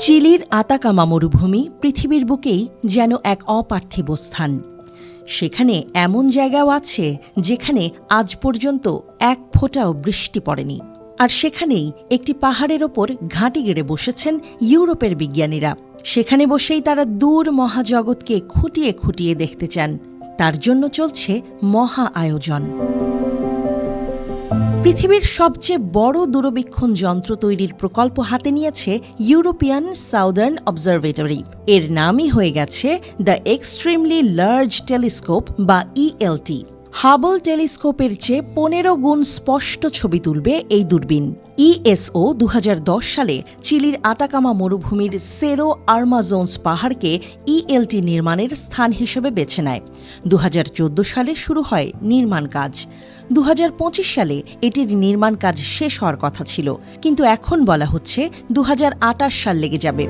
চিলির আতাকামা মরুভূমি পৃথিবীর বুকেই যেন এক অপার্থিব স্থান। সেখানে এমন জায়গাও আছে যেখানে আজ পর্যন্ত এক ফোঁটাও বৃষ্টি পড়েনি। আর সেখানেই একটি পাহাড়ের ওপর ঘাঁটি গেড়ে বসেছেন ইউরোপের বিজ্ঞানীরা। সেখানে বসেই তারা দূর মহাজগৎকে খুঁটিয়ে খুঁটিয়ে দেখতে চান। তার জন্য চলছে মহা আয়োজন। পৃথিবীর সবচেয়ে বড় দূরবীক্ষণ যন্ত্র তৈরির প্রকল্প হাতে নিয়েছে ইউরোপিয়ান সাউদার্ন অবজারভেটরি। এর নামই হয়ে গেছে দ্য এক্সট্রিমলি লার্জ টেলিস্কোপ বা ইএলটি হাবল টেলিস্কোপের চেয়ে পনেরো গুণ স্পষ্ট ছবি তুলবে এই দূরবীন। ইএসও দু হাজার দশ সালে চিলির আটাকামা মরুভূমির সেরো আর্মাজোন্স পাহাড়কে ইএলটি নির্মাণের স্থান হিসেবে বেছে নেয়। দু হাজার চোদ্দ সালে শুরু হয় নির্মাণ কাজ। দু হাজার পঁচিশ সালে এটির নির্মাণ কাজ শেষ হওয়ার কথা ছিল। কিন্তু এখন বলা হচ্ছে দু হাজার আটাশ সাল লেগে যাবে।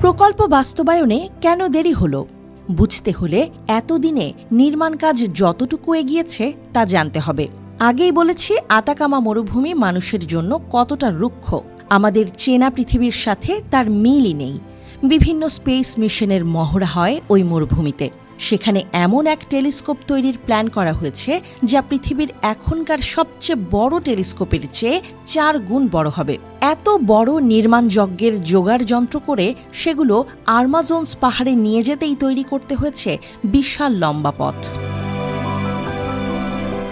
প্রকল্প বাস্তবায়নে কেন দেরি হলো? বুঝতে হলে এতদিনে নির্মাণ কাজ যতটুকু এগিয়েছে তা জানতে হবে। আগেই বলেছি, আতাকামা মরুভূমি মানুষের জন্য কতটা রুক্ষ। আমাদের চেনা পৃথিবীর সাথে তার মিলই নেই। বিভিন্ন স্পেস মিশনের মহড়া হয় ওই মরুভূমিতে। সেখানে এমন এক টেলিস্কোপ তৈরির প্ল্যান করা হয়েছে যা পৃথিবীর এখনকার সবচেয়ে বড় টেলিস্কোপের চেয়ে চার গুণ বড় হবে। এত বড় নির্মাণ যজ্ঞের জোগাড় যন্ত্র করে সেগুলো আর্মাজোন্স পাহাড়ে নিয়ে যেতেই তৈরি করতে হয়েছে বিশাল লম্বা পথ।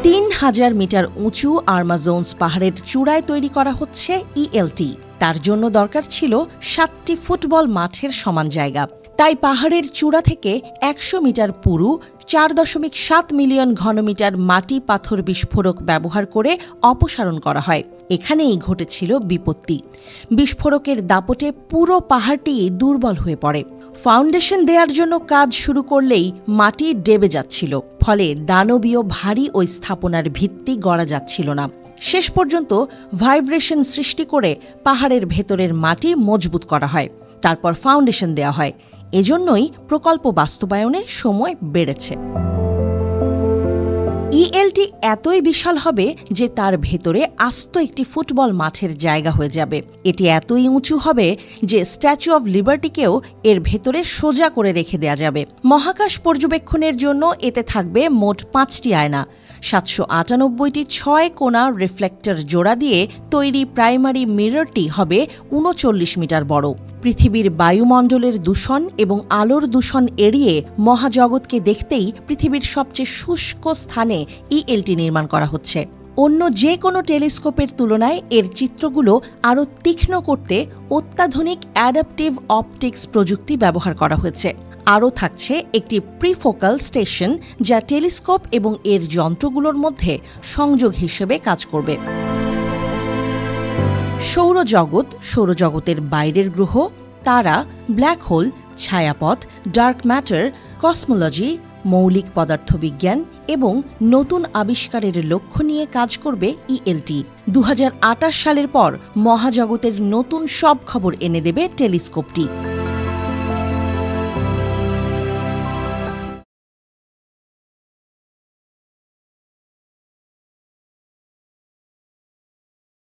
তিন হাজার মিটার উঁচু আর্মাজোন্স পাহাড়ের চূড়ায় তৈরি করা হচ্ছে ইএলটি তার জন্য দরকার ছিল সাতটি ফুটবল মাঠের সমান জায়গা। তাই পাহাড়ের চূড়া থেকে একশো মিটার পুরু, চার দশমিক সাত মিলিয়ন ঘনমিটার মাটি পাথর বিস্ফোরক ব্যবহার করে অপসারণ করা হয়। এখানেই ঘটেছিল বিপত্তি। বিস্ফোরকের দাপটে পুরো পাহাড়টি দুর্বল হয়ে পড়ে। ফাউন্ডেশন দেওয়ার জন্য কাজ শুরু করলেই মাটি ডেবে যাচ্ছিল। ফলে দানবীয় ভারী ওই স্থাপনার ভিত্তি গড়া যাচ্ছিল না। শেষ পর্যন্ত ভাইব্রেশন সৃষ্টি করে পাহাড়ের ভেতরের মাটি মজবুত করা হয়। তারপর ফাউন্ডেশন দেওয়া হয়। এজন্যই প্রকল্প বাস্তবায়নে সময় বেড়েছে। ইএলটি এতই বিশাল হবে যে তার ভেতরে আস্ত একটি ফুটবল মাঠের জায়গা হয়ে যাবে। এটি এতই উঁচু হবে যে স্ট্যাচু অব লিবার্টিকেও এর ভেতরে সোজা করে রেখে দেয়া যাবে। মহাকাশ পর্যবেক্ষণের জন্য এতে থাকবে মোট পাঁচটি আয়না। সাতশো আটানব্বইটি ছয় কোণা রিফ্লেক্টর জোড়া দিয়ে তৈরি প্রাইমারি মিররটি হবে উনচল্লিশ মিটার বড়। পৃথিবীর বায়ুমণ্ডলের দূষণ এবং আলোর দূষণ এড়িয়ে মহাজগৎকে দেখতেই পৃথিবীর সবচেয়ে শুষ্ক স্থানে ইএলটি নির্মাণ করা হচ্ছে। অন্য যে কোনো টেলিস্কোপের তুলনায় এর চিত্রগুলো আরও তীক্ষ্ণ করতে অত্যাধুনিক অ্যাডাপটিভ অপটিক্স প্রযুক্তি ব্যবহার করা হয়েছে। আরও থাকছে একটি প্রিফোকাল স্টেশন যা টেলিস্কোপ এবং এর যন্ত্রগুলোর মধ্যে সংযোগ হিসেবে কাজ করবে। সৌরজগৎ, সৌরজগতের বাইরের গ্রহ, তারা ব্ল্যাক হোল ছায়াপথ ডার্ক ম্যাটার কসমোলজি মৌলিক পদার্থবিজ্ঞান এবং নতুন আবিষ্কারের লক্ষ্য নিয়ে কাজ করবে ইএলটি দু হাজার আটাশ সালের পর মহাজগতের নতুন সব খবর এনে দেবে টেলিস্কোপটি।